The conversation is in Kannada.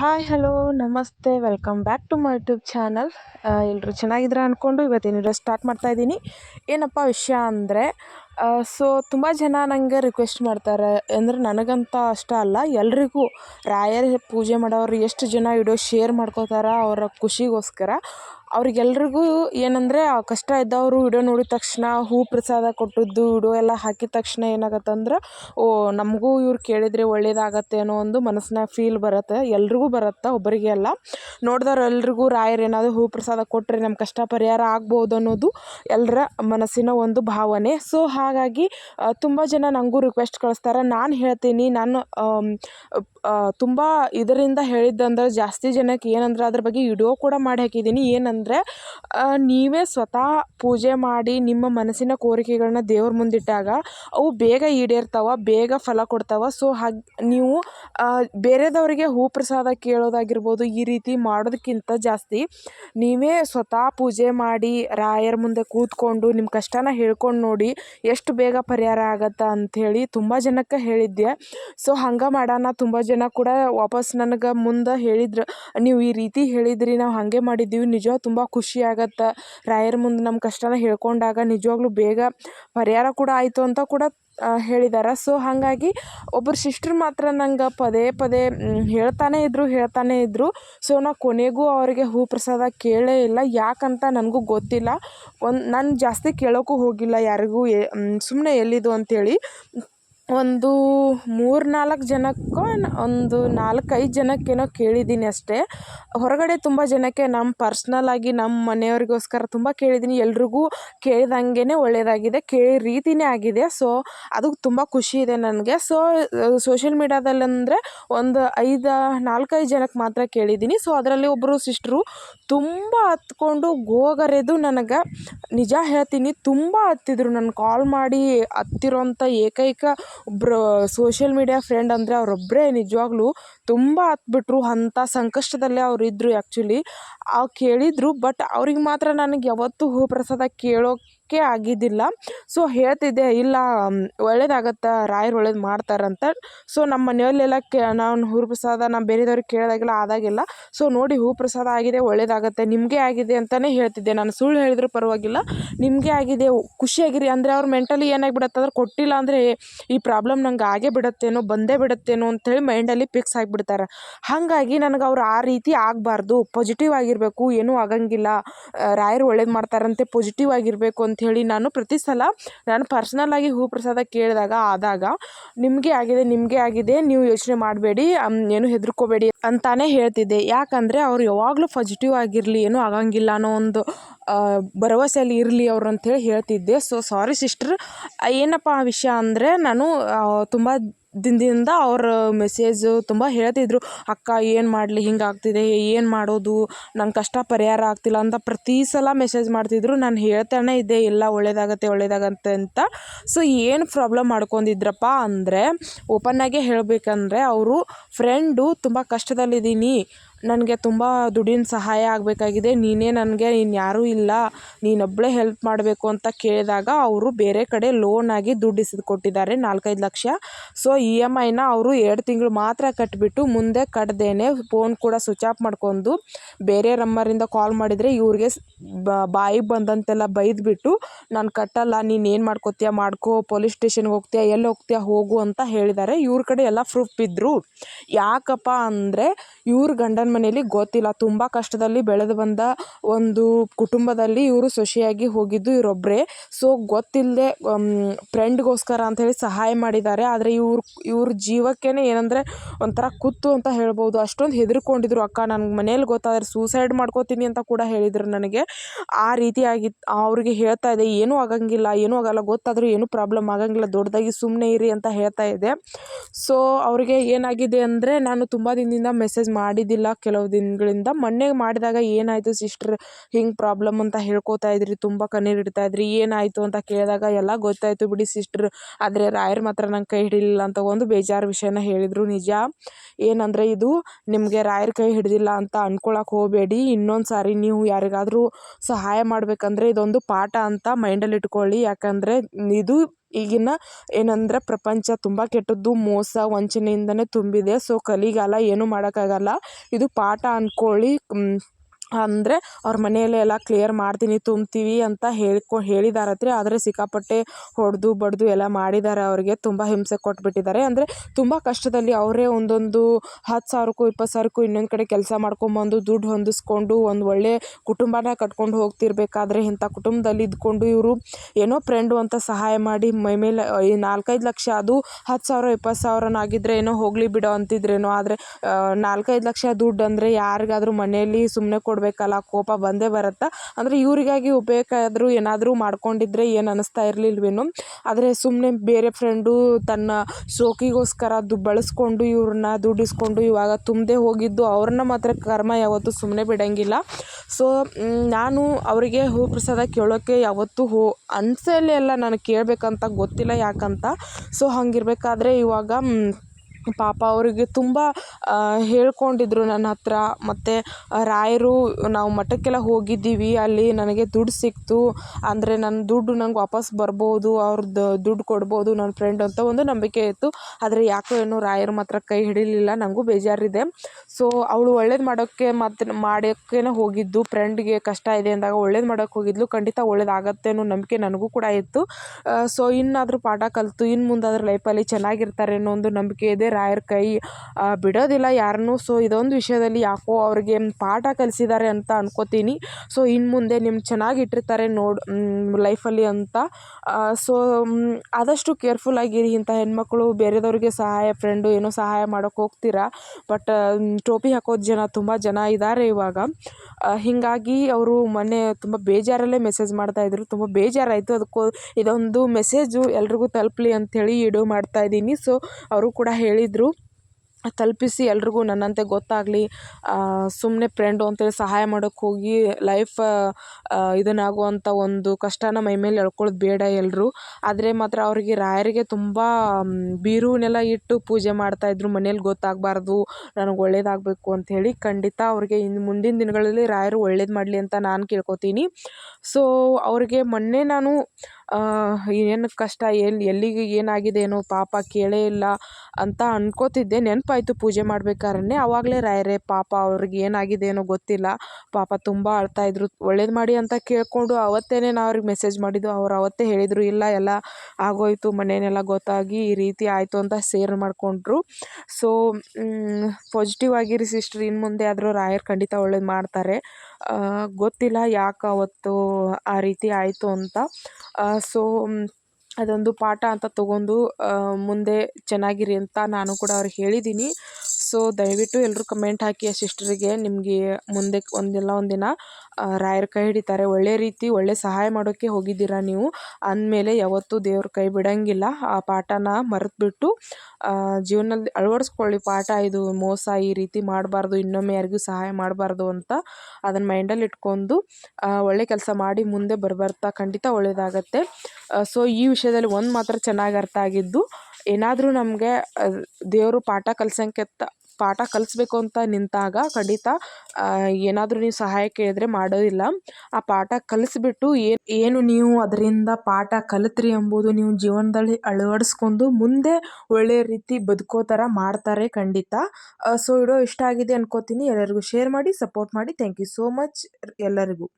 ಹಾಯ್ ಹಲೋ ನಮಸ್ತೆ welcome back to my YouTube channel ಎಲ್ಲರೂ ಚೆನ್ನಾಗಿದ್ದೀರಾ ಅಂದ್ಕೊಂಡು ಇವತ್ತಿನ ವಿಡಿಯೋ ಸ್ಟಾರ್ಟ್ ಮಾಡ್ತಾ ಇದ್ದೀನಿ. ಏನಪ್ಪ ವಿಷಯ ಅಂದರೆ ಸೊ ತುಂಬ ಜನ ನನಗೆ ರಿಕ್ವೆಸ್ಟ್ ಮಾಡ್ತಾರೆ. ಅಂದರೆ ನನಗಂತ ಅಷ್ಟೇ ಅಲ್ಲ, ಎಲ್ರಿಗೂ ರಾಯರ ಪೂಜೆ ಮಾಡೋರು ಎಷ್ಟು ಜನ ವಿಡಿಯೋ ಶೇರ್ ಮಾಡ್ಕೋತಾರೆ ಅವರ ಖುಷಿಗೋಸ್ಕರ. ಅವ್ರಿಗೆಲ್ರಿಗೂ ಏನಂದರೆ ಕಷ್ಟ ಇದ್ದವರು ವಿಡಿಯೋ ನೋಡಿದ ತಕ್ಷಣ, ಹೂ ಪ್ರಸಾದ ಕೊಟ್ಟಿದ್ದು ವಿಡಿಯೋ ಎಲ್ಲ ಹಾಕಿದ ತಕ್ಷಣ ಏನಾಗತ್ತಂದ್ರೆ ಓ, ನಮಗೂ ಇವ್ರು ಕೇಳಿದರೆ ಒಳ್ಳೇದಾಗತ್ತೆ ಅನ್ನೋ ಒಂದು ಮನಸ್ಸಿನಾಗ ಫೀಲ್ ಬರುತ್ತೆ, ಎಲ್ರಿಗೂ ಬರುತ್ತೆ ಒಬ್ಬರಿಗೆ ಅಲ್ಲ. ನೋಡಿದವ್ರು ಎಲ್ರಿಗೂ ರಾಯರು ಏನಾದರೂ ಹೂ ಪ್ರಸಾದ ಕೊಟ್ಟರೆ ನಮ್ಮ ಕಷ್ಟ ಪರಿಹಾರ ಆಗ್ಬೋದು ಅನ್ನೋದು ಎಲ್ಲರ ಮನಸ್ಸಿನ ಒಂದು ಭಾವನೆ. ಸೊ ಹಾಗಾಗಿ ತುಂಬ ಜನ ನನಗೂ ರಿಕ್ವೆಸ್ಟ್ ಕಳಿಸ್ತಾರೆ. ನಾನು ಹೇಳ್ತೀನಿ ನಾನು ತುಂಬ ಇದರಿಂದ ಹೇಳಿದ್ದಂದ್ರೆ ಜಾಸ್ತಿ ಜನಕ್ಕೆ ಏನಂದ್ರೆ ಅದ್ರ ಬಗ್ಗೆ ವಿಡಿಯೋ ಕೂಡ ಮಾಡಿ ಹಾಕಿದ್ದೀನಿ. ಏನಂದರೆ ನೀವೇ ಸ್ವತಃ ಪೂಜೆ ಮಾಡಿ ನಿಮ್ಮ ಮನಸ್ಸಿನ ಕೋರಿಕೆಗಳನ್ನ ದೇವ್ರ ಮುಂದಿಟ್ಟಾಗ ಅವು ಬೇಗ ಈಡೇರ್ತಾವೆ, ಬೇಗ ಫಲ ಕೊಡ್ತಾವೆ. ಸೊ ಹಾಗೆ ನೀವು ಬೇರೆದವರಿಗೆ ಹೂ ಪ್ರಸಾದ ಕೇಳೋದಾಗಿರ್ಬೋದು ಈ ರೀತಿ ಮಾಡೋದಕ್ಕಿಂತ ಜಾಸ್ತಿ ನೀವೇ ಸ್ವತಃ ಪೂಜೆ ಮಾಡಿ ರಾಯರ ಮುಂದೆ ಕೂತ್ಕೊಂಡು ನಿಮ್ಮ ಕಷ್ಟನ ಹೇಳ್ಕೊಂಡು ನೋಡಿ ಎಷ್ಟು ಬೇಗ ಪರಿಹಾರ ಆಗತ್ತೆ ಅಂಥೇಳಿ ತುಂಬ ಜನಕ್ಕೆ ಹೇಳಿದ್ದೆ. ಸೊ ಹಂಗೆ ಮಾಡೋಣ, ತುಂಬ ಜನ ಕೂಡ ವಾಪಸ್ ನನಗೆ ಮುಂದೆ ಹೇಳಿದ್ರು, ನೀವು ಈ ರೀತಿ ಹೇಳಿದ್ರಿ, ನಾವು ಹಾಗೆ ಮಾಡಿದ್ದೀವಿ ನಿಜ ತುಂಬ ಖುಷಿ ಆಗತ್ತೆ. ರಾಯರ ಮುಂದೆ ನಮ್ಮ ಕಷ್ಟನ ಹೇಳ್ಕೊಂಡಾಗ ನಿಜವಾಗ್ಲೂ ಬೇಗ ಪರಿಹಾರ ಕೂಡ ಆಯಿತು ಅಂತ ಕೂಡ ಹೇಳಿದ್ದಾರೆ ಸೊ ಹಾಗಾಗಿ ಒಬ್ಬರು ಸಿಸ್ಟ್ರ್ ಮಾತ್ರ ನಂಗೆ ಪದೇ ಪದೇ ಹೇಳ್ತಾನೆ ಇದ್ದರು ಹೇಳ್ತಾನೆ ಇದ್ದರು ಸೊ ನಾ ಕೊನೆಗೂ ಅವರಿಗೆ ಹೂ ಪ್ರಸಾದ ಕೇಳೇ ಇಲ್ಲ. ಯಾಕಂತ ನನಗೂ ಗೊತ್ತಿಲ್ಲ. ಒಂದು, ನಾನು ಜಾಸ್ತಿ ಕೇಳೋಕ್ಕೂ ಹೋಗಿಲ್ಲ ಯಾರಿಗೂ ಸುಮ್ಮನೆ ಎಲ್ಲಿದು ಅಂಥೇಳಿ ಒಂದು ಮೂರು ನಾಲ್ಕು ಜನಕ್ಕೋ, ಒಂದು ನಾಲ್ಕೈದು ಜನಕ್ಕೇನೋ ಕೇಳಿದ್ದೀನಿ ಅಷ್ಟೇ. ಹೊರಗಡೆ ತುಂಬ ಜನಕ್ಕೆ ನಮ್ಮ ಪರ್ಸ್ನಲಾಗಿ ನಮ್ಮ ಮನೆಯವ್ರಿಗೋಸ್ಕರ ತುಂಬ ಕೇಳಿದ್ದೀನಿ. ಎಲ್ರಿಗೂ ಕೇಳಿದಂಗೆ ಒಳ್ಳೆಯದಾಗಿದೆ ಕೇಳಿ ರೀತಿನೇ ಆಗಿದೆ. ಸೊ ಅದು ತುಂಬ ಖುಷಿ ಇದೆ ನನಗೆ. ಸೊ ಸೋಷಿಯಲ್ ಮೀಡ್ಯಾದಲ್ಲಂದರೆ ಒಂದು ಐದು ನಾಲ್ಕೈದು ಜನಕ್ಕೆ ಮಾತ್ರ ಕೇಳಿದ್ದೀನಿ. ಸೊ ಅದರಲ್ಲಿ ಒಬ್ಬರು ಸಿಸ್ಟ್ರು ತುಂಬ ಹತ್ಕೊಂಡು ಗೋಗರೆದು ನನಗೆ ನಿಜ ಹೇಳ್ತೀನಿ, ತುಂಬ ಹತ್ತಿದ್ರು. ನಾನು ಕಾಲ್ ಮಾಡಿ ಹತ್ತಿರೋಂಥ ಏಕೈಕ ಒಬ್ಬರು ಸೋಷಿಯಲ್ ಮೀಡಿಯಾ ಫ್ರೆಂಡ್ ಅಂದರೆ ಅವರೊಬ್ಬರೇ ನಿಜವಾಗ್ಲೂ ತುಂಬ ಹತ್ಬಿಟ್ರು ಅಂಥ ಸಂಕಷ್ಟದಲ್ಲೇ ಅವ್ರು ಇದ್ದರು ಆ್ಯಕ್ಚುಲಿ ಕೇಳಿದರು ಬಟ್ ಅವ್ರಿಗೆ ಮಾತ್ರ ನನಗೆ ಯಾವತ್ತೂ ಹೂ ಪ್ರಸಾದ ಕೇಳೋಕ್ಕೆ ಆಗಿದ್ದಿಲ್ಲ. ಸೊ ಹೇಳ್ತಿದ್ದೆ, ಇಲ್ಲ ಒಳ್ಳೇದಾಗತ್ತೆ, ರಾಯರು ಒಳ್ಳೇದು ಮಾಡ್ತಾರಂತ. ಸೊ ನಮ್ಮ ಮನೆಯಲ್ಲೆಲ್ಲ ಕೇ, ನಾನು ಹೂಪ್ರಸಾದ ನಾನು ಬೇರೆದವ್ರಿಗೆ ಕೇಳಿದಾಗೆಲ್ಲ ಆದಾಗೆಲ್ಲ. ಸೊ ನೋಡಿ ಹೂ ಪ್ರಸಾದ ಆಗಿದೆ, ಒಳ್ಳೇದಾಗತ್ತೆ, ನಿಮಗೆ ಆಗಿದೆ ಅಂತಲೇ ಹೇಳ್ತಿದ್ದೆ. ನಾನು ಸುಳ್ಳು ಹೇಳಿದ್ರು ಪರವಾಗಿಲ್ಲ, ನಿಮಗೆ ಆಗಿದೆ ಖುಷಿಯಾಗಿರಿ ಅಂದರೆ ಅವ್ರು ಮೆಂಟಲಿ ಏನಾಗ್ಬಿಡತ್ತೆ ಅಂದ್ರೆ ಕೊಟ್ಟಿಲ್ಲ ಅಂದರೆ, ಈ ಪ್ರಾಬ್ಲಮ್ ನಂಗೆ ಆಗೇ ಬಿಡತ್ತೇನೋ, ಬಂದೇ ಬಿಡತ್ತೇನೋ ಅಂಥೇಳಿ ಮೈಂಡಲ್ಲಿ ಫಿಕ್ಸ್ ಆಗಿಬಿಡ್ತಾರೆ. ಹಾಗಾಗಿ ನನಗೆ ಅವ್ರು ಆ ರೀತಿ ಆಗಬಾರ್ದು. ಪಾಸಿಟಿವ್ ಆಗಿರಬೇಕು, ಏನೂ ಆಗಂಗಿಲ್ಲ. ರಾಯರು ಒಳ್ಳೇದು ಮಾಡ್ತಾರಂತೆ, ಪಾಸಿಟಿವ್ ಆಗಿರಬೇಕು ಅಂಥೇಳಿ ನಾನು ಪ್ರತಿ ಸಲ ನಾನು ಪರ್ಸ್ನಲ್ಲಾಗಿ ಹೂ ಪ್ರಸಾದ ಕೇಳಿದಾಗ ಆದಾಗ, ನಿಮಗೆ ಆಗಿದೆ ನಿಮಗೆ ಆಗಿದೆ, ನೀವು ಯೋಚನೆ ಮಾಡಬೇಡಿ ಏನು ಹೆದರ್ಕೋಬೇಡಿ ಅಂತಾನೆ ಹೇಳ್ತಿದ್ದೆ. ಯಾಕಂದರೆ ಅವ್ರು ಯಾವಾಗಲೂ ಪಾಸಿಟಿವ್ ಆಗಿರಲಿ, ಏನೂ ಆಗಂಗಿಲ್ಲ ಅನ್ನೋ ಒಂದು ಭರವಸೆಯಲ್ಲಿ ಇರಲಿ ಅವರು ಅಂಥೇಳಿ ಹೇಳ್ತಿದ್ದೆ. ಸೊ ಸಾರಿ ಸಿಸ್ಟರ್ ಏನಪ್ಪ ಆ ವಿಷಯ ಅಂದರೆ, ನಾನು ತುಂಬ ದಿನದಿಂದ ಅವ್ರ ಮೆಸೇಜು ತುಂಬ ಹೇಳ್ತಿದ್ರು ಅಕ್ಕ, ಏನು ಮಾಡಲಿ? ಹಿಂಗಾಗ್ತಿದೆ ಏನು ಮಾಡೋದು? ನಂಗೆ ಕಷ್ಟ ಪರಿಹಾರ ಆಗ್ತಿಲ್ಲ ಅಂತ ಪ್ರತಿ ಸಲ ಮೆಸೇಜ್ ಮಾಡ್ತಿದ್ರು. ನಾನು ಹೇಳ್ತಾನೆ ಇದ್ದೆ ಎಲ್ಲ ಒಳ್ಳೇದಾಗತ್ತೆ ಒಳ್ಳೇದಾಗತ್ತೆ ಅಂತ. ಸೊ ಏನು ಪ್ರಾಬ್ಲಮ್ ಮಾಡ್ಕೊಂಡಿದ್ರಪ್ಪ ಅಂದರೆ ಓಪನ್ನಾಗೆ ಹೇಳಬೇಕಂದ್ರೆ, ಅವರು ಫ್ರೆಂಡು ತುಂಬ ಕಷ್ಟದಲ್ಲಿದ್ದೀನಿ. ನನಗೆ ತುಂಬ ದುಡ್ಡಿನ ಸಹಾಯ ಆಗಬೇಕಾಗಿದೆ. ನೀನೇ ನನಗೆ ಇನ್ಯಾರೂ ಇಲ್ಲ. ನೀನೊಬ್ಬಳೇ ಹೆಲ್ಪ್ ಮಾಡಬೇಕು ಅಂತ ಕೇಳಿದಾಗ ಅವರು ಬೇರೆ ಕಡೆ ಲೋನಾಗಿ ದುಡ್ಡು ಇಸಿದು ಕೊಟ್ಟಿದ್ದಾರೆ, ನಾಲ್ಕೈದು ಲಕ್ಷ. ಸೊ ಇ ಎಂ ಐನ ಅವರು ಎರಡು ತಿಂಗಳು ಮಾತ್ರ ಕಟ್ಟಿಬಿಟ್ಟು ಮುಂದೆ ಕಟ್ಟದೇನೆ ಫೋನ್ ಕೂಡ ಸ್ವಿಚ್ ಆಫ್ ಮಾಡ್ಕೊಂಡು ಬೇರೆ ನಂಬರಿಂದ ಕಾಲ್ ಮಾಡಿದರೆ ಇವ್ರಿಗೆ ಬಾಯಿಗೆ ಬಂದಂತೆಲ್ಲ ಬೈದ್ಬಿಟ್ಟು, ನಾನು ಕಟ್ಟಲ್ಲ, ನೀನು ಏನು ಮಾಡ್ಕೋತೀಯ, ಮಾಡ್ಕೋ ಪೊಲೀಸ್ ಸ್ಟೇಷನ್ಗೆ ಹೋಗ್ತೀಯ, ಎಲ್ಲಿ ಹೋಗ್ತೀಯ, ಹೋಗು ಅಂತ ಹೇಳಿದ್ದಾರೆ. ಇವ್ರ ಕಡೆ ಎಲ್ಲ ಪ್ರೂಫ್ ಇದ್ದರು ಯಾಕಪ್ಪ ಅಂದರೆ ಇವ್ರ ಗಂಡನ ಮನೆಯಲ್ಲಿ ಗೊತ್ತಿಲ್ಲ. ತುಂಬ ಕಷ್ಟದಲ್ಲಿ ಬೆಳೆದು ಬಂದ ಒಂದು ಕುಟುಂಬದಲ್ಲಿ ಇವರು ಸೊಸೆಯಾಗಿ ಹೋಗಿದ್ದು ಇವರೊಬ್ಬರೇ ಸೊ ಗೊತ್ತಿಲ್ಲದೆ ಫ್ರೆಂಡ್ಗೋಸ್ಕರ ಅಂಥೇಳಿ ಸಹಾಯ ಮಾಡಿದ್ದಾರೆ. ಆದರೆ ಇವ್ರ ಇವ್ರ ಜೀವಕ್ಕೇ ಏನಂದರೆ ಒಂಥರ ಕುತ್ತು ಅಂತ ಹೇಳ್ಬೋದು. ಅಷ್ಟೊಂದು ಹೆದರ್ಕೊಂಡಿದ್ರು ಅಕ್ಕ. ನನಗೆ ಮನೇಲಿ ಗೊತ್ತಾದರೆ ಸೂಸೈಡ್ ಮಾಡ್ಕೋತೀನಿ ಅಂತ ಕೂಡ ಹೇಳಿದರು ನನಗೆ. ಆ ರೀತಿಯಾಗಿತ್ತು ಅವ್ರಿಗೆ ಹೇಳ್ತಾ ಇದೆ ಏನೂ ಆಗಂಗಿಲ್ಲ, ಏನೂ ಆಗಲ್ಲ, ಗೊತ್ತಾದರೂ ಏನೂ ಪ್ರಾಬ್ಲಮ್ ಆಗಂಗಿಲ್ಲ, ದೊಡ್ಡದಾಗಿ ಸುಮ್ಮನೆ ಇರಿ ಅಂತ ಹೇಳ್ತಾ ಇದೆ ಸೊ ಅವರಿಗೆ ಏನಾಗಿದೆ ಅಂದರೆ ನಾನು ತುಂಬ ದಿನದಿಂದ ಮೆಸೇಜ್ ಮಾಡಿದ್ದಿಲ್ಲ. ಕೆಲವು ದಿನಗಳಿಂದ ಮೊನ್ನೆ ಮಾಡಿದಾಗ ಏನಾಯಿತು ಸಿಸ್ಟರ್? ಹಿಂಗೆ ಪ್ರಾಬ್ಲಮ್ ಅಂತ ಹೇಳ್ಕೋತಾ ಇದ್ರಿ, ತುಂಬ ಕಣ್ಣೀರು ಇಡ್ತಾ ಇದ್ರಿ, ಏನಾಯಿತು ಅಂತ ಕೇಳಿದಾಗ ಎಲ್ಲ ಗೊತ್ತಾಯಿತು ಬಿಡಿ ಸಿಸ್ಟರ್. ಆದರೆ ರಾಯರ್ ಮಾತ್ರ ನಂಗೆ ಕೈ ಹಿಡಿಲಿಲ್ಲ ಅಂತ ಒಂದು ಬೇಜಾರು ವಿಷಯನ ಹೇಳಿದರು ನಿಜ. ಏನಂದರೆ ಇದು ನಿಮಗೆ ರಾಯರ ಕೈ ಹಿಡಿದಿಲ್ಲ ಅಂತ ಅಂದ್ಕೊಳಕ್ಕೆ ಹೋಗಬೇಡಿ. ಇನ್ನೊಂದು ಸಾರಿ ನೀವು ಯಾರಿಗಾದರೂ ಸಹಾಯ ಮಾಡಬೇಕಂದ್ರೆ ಇದೊಂದು ಪಾಠ ಅಂತ ಮೈಂಡಲ್ಲಿ ಇಟ್ಕೊಳ್ಳಿ. ಯಾಕಂದರೆ ಇದು ಈಗಿನ ಏನಂದರೆ ಪ್ರಪಂಚ ತುಂಬ ಕೆಟ್ಟದ್ದು, ಮೋಸ ವಂಚನೆಯಿಂದಲೇ ತುಂಬಿದೆ. ಸೊ ಕಲಿಗಾಲ ಏನೂ ಮಾಡೋಕ್ಕಾಗಲ್ಲ. ಇದು ಪಾಠ ಅಂದ್ಕೊಳ್ಳಿ ಅಂದರೆ ಅವ್ರ ಮನೆಯಲ್ಲೇ ಎಲ್ಲ ಕ್ಲಿಯರ್ ಮಾಡ್ತೀನಿ, ತುಂಬ್ತೀವಿ ಅಂತ ಹೇಳ್ಕೊ ಹೇಳಿದಾರತ್ರಿ ಆದರೆ ಸಿಕ್ಕಾಪಟ್ಟೆ ಹೊಡೆದು ಬಡಿದು ಎಲ್ಲ ಮಾಡಿದ್ದಾರೆ ಅವರಿಗೆ. ತುಂಬ ಹಿಂಸೆ ಕೊಟ್ಬಿಟ್ಟಿದ್ದಾರೆ ಅಂದರೆ ತುಂಬ ಕಷ್ಟದಲ್ಲಿ ಅವರೇ ಒಂದೊಂದು ಹತ್ತು ಸಾವಿರಕ್ಕೂ ಇಪ್ಪತ್ತು ಸಾವಿರಕ್ಕೂ ಇನ್ನೊಂದು ಕಡೆ ಕೆಲಸ ಮಾಡ್ಕೊಂಬಂದು ದುಡ್ಡು ಹೊಂದಿಸ್ಕೊಂಡು ಒಂದು ಒಳ್ಳೆ ಕುಟುಂಬನ ಕಟ್ಕೊಂಡು ಹೋಗ್ತಿರ್ಬೇಕಾದ್ರೆ ಇಂಥ ಕುಟುಂಬದಲ್ಲಿ ಇದ್ಕೊಂಡು ಇವರು ಏನೋ ಫ್ರೆಂಡು ಅಂತ ಸಹಾಯ ಮಾಡಿ ಮೈ ಮೇಲೆ, ಈ ನಾಲ್ಕೈದು ಲಕ್ಷ ಅದು ಹತ್ತು ಸಾವಿರ, ಇಪ್ಪತ್ತು ಸಾವಿರನಾಗಿದ್ದರೆ ಏನೋ ಹೋಗಲಿ ಬಿಡೋ ಅಂತಿದ್ರೇನೋ. ಆದರೆ ನಾಲ್ಕೈದು ಲಕ್ಷ ದುಡ್ಡು ಅಂದರೆ ಯಾರಿಗಾದ್ರೂ ಮನೆಯಲ್ಲಿ ಸುಮ್ಮನೆ ಕೊಡಬೇಕಲ್ಲ ಕೋಪ ಬಂದೇ ಬರುತ್ತೆ? ಅಂದರೆ ಇವರಿಗಾಗಿ ಉಪಯೋಗ ಏನಾದರೂ ಮಾಡ್ಕೊಂಡಿದ್ರೆ ಏನು ಅನ್ನಿಸ್ತಾ ಇರಲಿಲ್ವೇನು? ಆದರೆ ಸುಮ್ಮನೆ ಬೇರೆ ಫ್ರೆಂಡು ತನ್ನ ಶೋಕಿಗೋಸ್ಕರ ದು ಬಳಸ್ಕೊಂಡು ಇವ್ರನ್ನ ದುಡ್ಡಿಸ್ಕೊಂಡು ಇವಾಗ ತುಂಬದೆ ಹೋಗಿದ್ದು ಅವ್ರನ್ನ ಮಾತ್ರ ಕರ್ಮ ಯಾವತ್ತೂ ಸುಮ್ಮನೆ ಬಿಡೋಂಗಿಲ್ಲ. ಸೊ ನಾನು ಅವರಿಗೆ ಹೂ ಪ್ರಸಾದ ಕೇಳೋಕ್ಕೆ ಯಾವತ್ತೂ ಹೋ ಅನ್ಸಲೇ ಎಲ್ಲ ನಾನು ಕೇಳಬೇಕಂತ, ಗೊತ್ತಿಲ್ಲ ಯಾಕಂತ. ಸೊ ಹಂಗಿರಬೇಕಾದ್ರೆ ಇವಾಗ ಪಾಪ ಅವರಿಗೆ ತುಂಬ ಹೇಳ್ಕೊಂಡಿದ್ರು ನನ್ನ ಹತ್ರ. ಮತ್ತು ರಾಯರು, ನಾವು ಮಠಕ್ಕೆಲ್ಲ ಹೋಗಿದ್ದೀವಿ. ಅಲ್ಲಿ ನನಗೆ ದುಡ್ಡು ಸಿಕ್ತು. ಅಂದರೆ ನನ್ನ ದುಡ್ಡು ನಂಗೆ ವಾಪಸ್ ಬರ್ಬೋದು. ಅವ್ರದ್ದು ದುಡ್ಡು ಕೊಡ್ಬೋದು ನನ್ನ ಫ್ರೆಂಡ್ ಅಂತ ಒಂದು ನಂಬಿಕೆ ಇತ್ತು. ಆದರೆ ಯಾಕೋ ಏನೋ ರಾಯರು ಮಾತ್ರ ಕೈ ಹಿಡಿಲಿಲ್ಲ. ನನಗೂ ಬೇಜಾರಿದೆ. ಸೊ ಅವಳು ಒಳ್ಳೇದು ಮಾಡೋಕ್ಕೆ ಮತ್ತು ಮಾಡೋಕ್ಕೇನೆ ಹೋಗಿದ್ದು. ಫ್ರೆಂಡ್ಗೆ ಕಷ್ಟ ಇದೆ ಅಂದಾಗ ಒಳ್ಳೇದು ಮಾಡೋಕ್ಕೆ ಹೋಗಿದ್ಲು. ಖಂಡಿತ ಒಳ್ಳೇದಾಗತ್ತೆ ಅನ್ನೋ ನಂಬಿಕೆ ನನಗೂ ಕೂಡ ಇತ್ತು. ಸೊ ಇನ್ನಾದರೂ ಪಾಠ ಕಲಿತು ಇನ್ನು ಮುಂದಾದ್ರೂ ಲೈಫಲ್ಲಿ ಚೆನ್ನಾಗಿರ್ತಾರೆ ಅನ್ನೋ ಒಂದು ನಂಬಿಕೆ ಇದೆ. ರಾಯರ ಕೈ ಬಿಡೋದಿಲ್ಲ. ಯಾರನ್ನೂ. ಸೊ ಇದೊಂದು ವಿಷಯದಲ್ಲಿ ಯಾಕೋ ಅವ್ರಿಗೆ ಪಾಠ ಕಲಿಸಿದ್ದಾರೆ ಅಂತ ಅನ್ಕೋತೀನಿ. ಸೊ ಇನ್ನು ಮುಂದೆ ನಿಮ್ಗೆ ಚೆನ್ನಾಗಿ ಇಟ್ಟಿರ್ತಾರೆ ನೋಡಿ ಲೈಫಲ್ಲಿ ಅಂತ. ಸೊ ಆದಷ್ಟು ಕೇರ್ಫುಲ್ ಆಗಿರಿ. ಇಂಥ ಹೆಣ್ಮಕ್ಳು ಬೇರೆದವ್ರಿಗೆ ಸಹಾಯ ಫ್ರೆಂಡು ಏನೋ ಸಹಾಯ ಮಾಡೋಕ್ಕೆ ಹೋಗ್ತೀರಾ? ಬಟ್ ಟೋಪಿ ಹಾಕೋದು ಜನ ತುಂಬ ಜನ ಇದ್ದಾರೆ ಇವಾಗ. ಹೀಗಾಗಿ ಅವರು ಮೊನ್ನೆ ತುಂಬ ಬೇಜಾರಲ್ಲೇ ಮೆಸೇಜ್ ಮಾಡ್ತಾಯಿದ್ರು ತುಂಬ ಬೇಜಾರಾಯಿತು. ಅದಕ್ಕೂ ಇದೊಂದು ಮೆಸೇಜು ಎಲ್ರಿಗೂ ತಲುಪಲಿ ಅಂಥೇಳಿ ಇಡು ಮಾಡ್ತಾಯಿದ್ದೀನಿ ಸೊ ಅವರು ಕೂಡ ಹೇಳಿದರು. ತಲುಪಿಸಿ ಎಲ್ರಿಗೂ ನನ್ನಂತೆ ಗೊತ್ತಾಗಲಿ ಸುಮ್ಮನೆ ಫ್ರೆಂಡು ಅಂತೇಳಿ ಸಹಾಯ ಮಾಡೋಕ್ಕೆ ಹೋಗಿ ಲೈಫ್ ಇದನ್ನಾಗುವಂಥ ಒಂದು ಕಷ್ಟನ ಮೈ ಮೇಲೆ ಎಳ್ಕೊಳ್ಳೋದು ಬೇಡ ಎಲ್ಲರೂ ಆದರೆ ಮಾತ್ರ ಅವರಿಗೆ ರಾಯರಿಗೆ ತುಂಬ ಬೀರುವನ್ನೆಲ್ಲ ಇಟ್ಟು ಪೂಜೆ ಮಾಡ್ತಾಯಿದ್ರು ಮನೇಲಿ ಗೊತ್ತಾಗಬಾರ್ದು, ನನಗೆ ಒಳ್ಳೇದಾಗಬೇಕು ಅಂಥೇಳಿ ಖಂಡಿತ ಅವ್ರಿಗೆ ಇನ್ನು ಮುಂದಿನ ದಿನಗಳಲ್ಲಿ ರಾಯರು ಒಳ್ಳೇದು ಮಾಡಲಿ ಅಂತ ನಾನು ಕೇಳ್ಕೊತೀನಿ. ಸೊ ಅವ್ರಿಗೆ ಮೊನ್ನೆ ನಾನು ಏನು ಕಷ್ಟ ಎಲ್ಲಿ ಎಲ್ಲಿಗೆ ಏನಾಗಿದೆ ಏನೋ ಪಾಪ ಕೇಳೇ ಇಲ್ಲ ಅಂತ ಅಂದ್ಕೋತಿದ್ದೆ ನೆನಪಾಯ್ತು ಪೂಜೆ ಮಾಡ್ಬೇಕಾದ್ರೆ ಆವಾಗಲೇ ರಾಯರೇ ಪಾಪ ಅವ್ರಿಗೆ ಏನಾಗಿದೆ ಏನೋ ಗೊತ್ತಿಲ್ಲ. ಪಾಪ ತುಂಬ ಅಳ್ತಾಯಿದ್ರು ಒಳ್ಳೇದು ಮಾಡಿ ಅಂತ ಕೇಳಿಕೊಂಡು ಅವತ್ತೇ ನಾವು ಅವ್ರಿಗೆ ಮೆಸೇಜ್ ಮಾಡಿದ್ದು. ಅವ್ರು ಅವತ್ತೇ ಹೇಳಿದರು, ಇಲ್ಲ, ಎಲ್ಲ ಆಗೋಯ್ತು ಮನೆಯನ್ನೆಲ್ಲ ಗೊತ್ತಾಗಿ ಈ ರೀತಿ ಆಯಿತು ಅಂತ ಸೇರ್ ಮಾಡಿಕೊಂಡ್ರು. ಸೊ ಪಾಸಿಟಿವ್ ಆಗಿರಿ ಸಿಸ್ಟರ್ ಇನ್ನು ಮುಂದೆ ಆದರೂ ರಾಯರ್ ಖಂಡಿತ ಒಳ್ಳೇದು ಮಾಡ್ತಾರೆ. ಗೊತ್ತಿಲ್ಲ ಯಾಕೆ ಅವತ್ತು ಆ ರೀತಿ ಆಯಿತು ಅಂತ. ಸೊ ಅದೊಂದು ಪಾಠ ಅಂತ ತಗೊಂಡು ಮುಂದೆ ಚೆನ್ನಾಗಿರಿ ಅಂತ ನಾನು ಕೂಡ ಅವ್ರಿಗೆ ಹೇಳಿದ್ದೀನಿ ಸೊ ದಯವಿಟ್ಟು ಎಲ್ಲರೂ ಕಮೆಂಟ್ ಹಾಕಿ ಆ ಸಿಸ್ಟರಿಗೆ ನಿಮಗೆ ಮುಂದೆ ಒಂದಿಲ್ಲ ಒಂದಿನ ರಾಯರ ಕೈ ಹಿಡಿತಾರೆ. ಒಳ್ಳೆ ರೀತಿ, ಒಳ್ಳೆ ಸಹಾಯ ಮಾಡೋಕ್ಕೆ ಹೋಗಿದ್ದೀರಾ ನೀವು? ಅಂದಮೇಲೆ ಯಾವತ್ತೂ ದೇವ್ರ ಕೈ ಬಿಡೋಂಗಿಲ್ಲ. ಆ ಪಾಠನ ಮರೆತುಬಿಟ್ಟು ಜೀವನದಲ್ಲಿ ಅಳವಡಿಸ್ಕೊಳ್ಳಿ. ಪಾಠ ಇದು ಮೋಸ, ಈ ರೀತಿ ಮಾಡಬಾರ್ದು, ಇನ್ನೊಮ್ಮೆ ಯಾರಿಗೂ ಸಹಾಯ ಮಾಡಬಾರ್ದು ಅಂತ ಅದನ್ನು ಮೈಂಡಲ್ಲಿ ಇಟ್ಕೊಂಡು ಒಳ್ಳೆ ಕೆಲಸ ಮಾಡಿ ಮುಂದೆ ಬರ್ಬರ್ತಾ ಖಂಡಿತ ಒಳ್ಳೆಯದಾಗತ್ತೆ ಸೊ ಈ ವಿಷಯದಲ್ಲಿ ಒಂದು ಮಾತ್ರ ಚೆನ್ನಾಗಿ ಅರ್ಥ ಆಗಿದ್ದು, ಏನಾದರೂ ನಮಗೆ ದೇವರು ಪಾಠ ಕಲ್ಸೋಂಗೆ ಪಾಠ ಕಲಿಸ್ಬೇಕು ಅಂತ ನಿಂತಾಗ ಖಂಡಿತ ಏನಾದರೂ ನೀವು ಸಹಾಯ ಕೇಳಿದ್ರೆ ಮಾಡೋದಿಲ್ಲ. ಆ ಪಾಠ ಕಲಿಸ್ಬಿಟ್ಟು ಏನು ಏನು ನೀವು ಅದರಿಂದ ಪಾಠ ಕಲಿತ್ರಿ ಎಂಬುದು ನೀವು ಜೀವನದಲ್ಲಿ ಅಳವಡಿಸ್ಕೊಂಡು ಮುಂದೆ ಒಳ್ಳೆಯ ರೀತಿ ಬದುಕೋ ಥರ ಮಾಡ್ತಾರೆ ಖಂಡಿತ. ಸೊ ವಿಡಿಯೋ ಇಷ್ಟ ಆಗಿದೆ ಅನ್ಕೋತೀನಿ. ಎಲ್ಲರಿಗೂ ಶೇರ್ ಮಾಡಿ, ಸಪೋರ್ಟ್ ಮಾಡಿ. ಥ್ಯಾಂಕ್ ಯು ಸೋ ಮಚ್ ಎಲ್ಲರಿಗೂ.